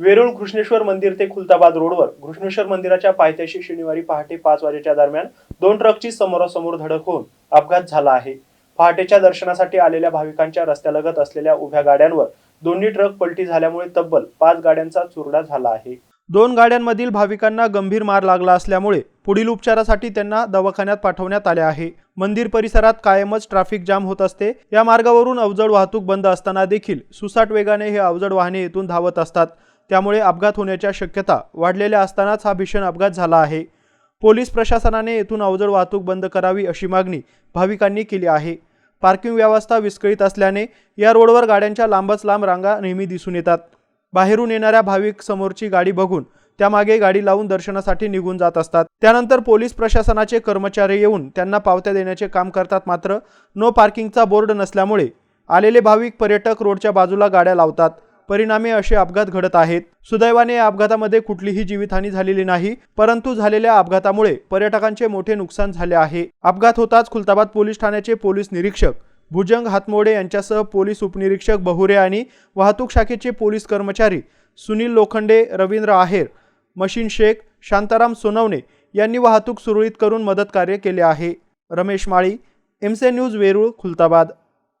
वेरूळ घृष्णेश्वर मंदिर ते खुलताबाद रोडवर घृष्णेश्वर मंदिराच्या पायथ्याशी शनिवारी पहाटे पाच वाजेच्या दरम्यान दोन ट्रकची समोरासमोर धडक होऊन अपघात झाला आहे. पहाटेच्या दर्शनासाठी आलेल्या भाविकांच्या रस्त्यालगत असलेल्या उभ्या गाड्यांवर दोन्ही ट्रक पलटी झाल्यामुळे तब्बल पाच गाड्यांचा चुरडा झाला आहे. दोन गाड्यांमधील भाविकांना गंभीर मार लागला असल्यामुळे पुढील उपचारासाठी त्यांना दवाखान्यात पाठवण्यात आले आहे. मंदिर परिसरात कायमच ट्रॅफिक जाम होत असते. या मार्गावरून अवजड वाहतूक बंद असताना देखील सुसाट वेगाने हे अवजड वाहने येथून धावत असतात. त्यामुळे अपघात होण्याच्या शक्यता वाढलेल्या असतानाच हा भीषण अपघात झाला आहे. पोलीस प्रशासनाने येथून अवजड वाहतूक बंद करावी अशी मागणी भाविकांनी केली आहे. पार्किंग व्यवस्था विस्कळीत असल्याने या रोडवर गाड्यांच्या लांबच लांब रांगा नेहमी दिसून येतात. बाहेरून येणाऱ्या भाविक समोरची गाडी बघून त्यामागे गाडी लावून दर्शनासाठी निघून जात असतात. त्यानंतर पोलीस प्रशासनाचे कर्मचारी येऊन त्यांना पावत्या देण्याचे काम करतात मात्र नो पार्किंगचा बोर्ड नसल्यामुळे आलेले भाविक पर्यटक रोडच्या बाजूला गाड्या लावतात. परिणामी असे अपघात घडत आहेत. सुदैवाने या अपघातामध्ये कुठलीही जीवितहानी झालेली नाही परंतु झालेल्या अपघातामुळे पर्यटकांचे मोठे नुकसान झाले आहे. अपघात होताच खुलताबाद पोलीस ठाण्याचे पोलीस निरीक्षक भुजंग हातमोडे यांच्यासह पोलीस उपनिरीक्षक बहुरे आणि वाहतूक शाखेचे पोलीस कर्मचारी सुनील लोखंडे रवींद्र आहेर मशीन शेख शांताराम सोनवणे यांनी वाहतूक सुरळीत करून मदत कार्य केले आहे. रमेश माळी एमसे न्यूज वेरूळ खुलताबाद.